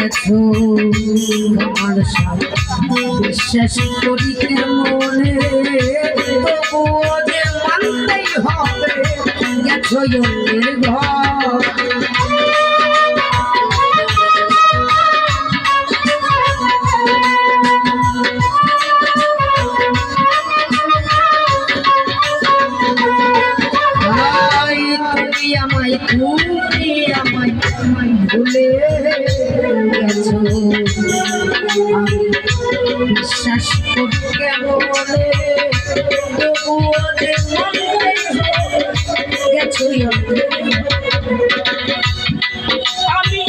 গেছো সাথে বিশ্বাস করি মনে তবুও যে মানতেই হবে গেছো অন্যের ঘর। বিশ্বাস করি কেমনে তবুও মনে গেছো আমি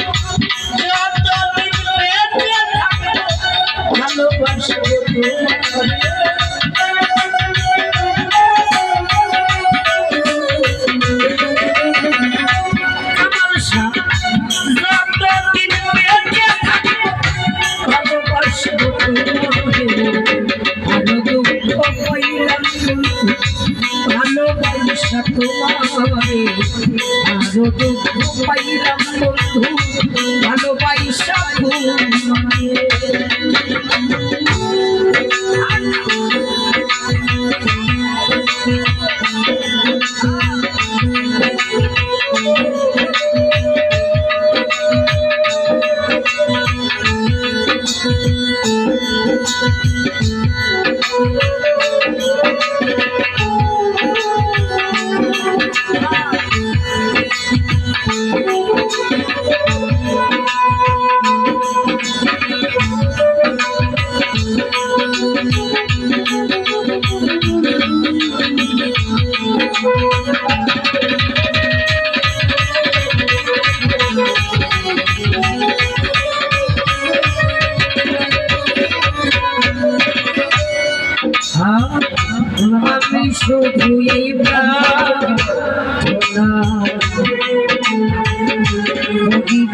দুঃখ পাইলাম বন্ধু ভালোবাসা তোমারে আমি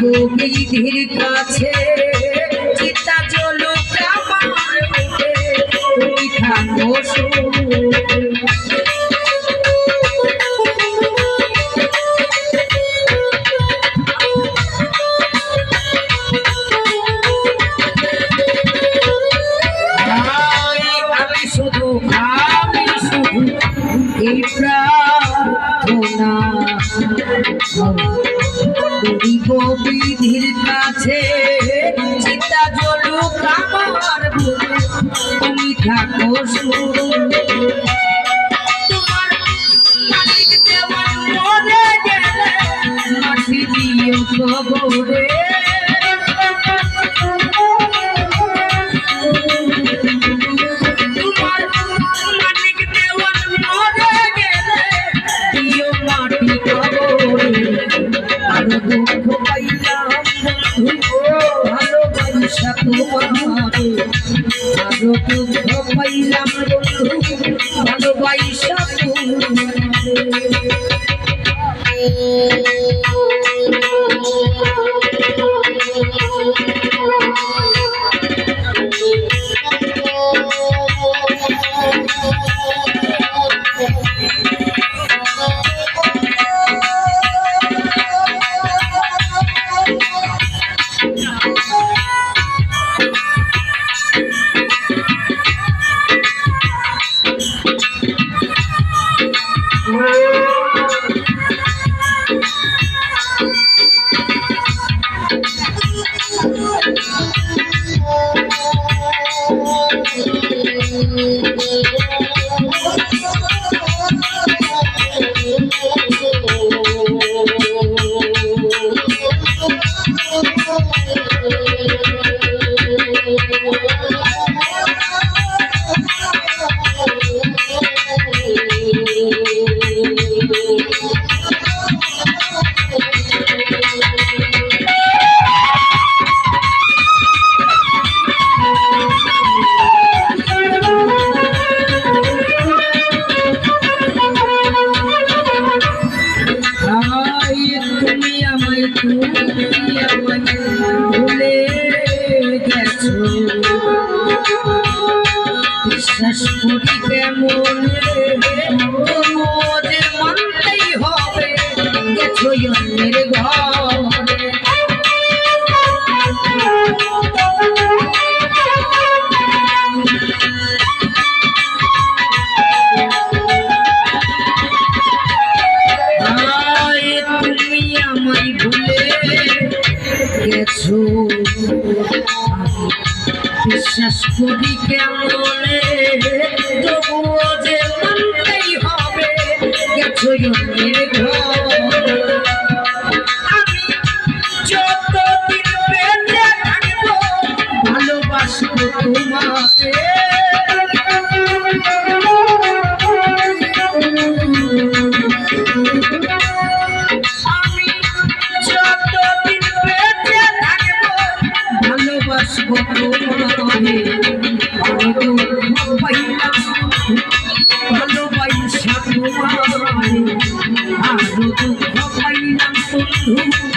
গোবিধির কাছে চিতা চলুক আমার বুকে, তুমি থাকো শুধু আমি শুধু এই প্রার্থনা গরিব বিধির কাছে চিতা জলুক আমার বুকে তুমি থাকো শুরু তোমার মালিক দেওয়ার মনে গেলে মাটি দিও কবরে আরও এনেছো বিশ্বাস করি কেমনে? তবুও যে মানতেই হবে। গেছো ভালোবাসা তোমায় আর দুঃখ পাইলাম বন্ধু।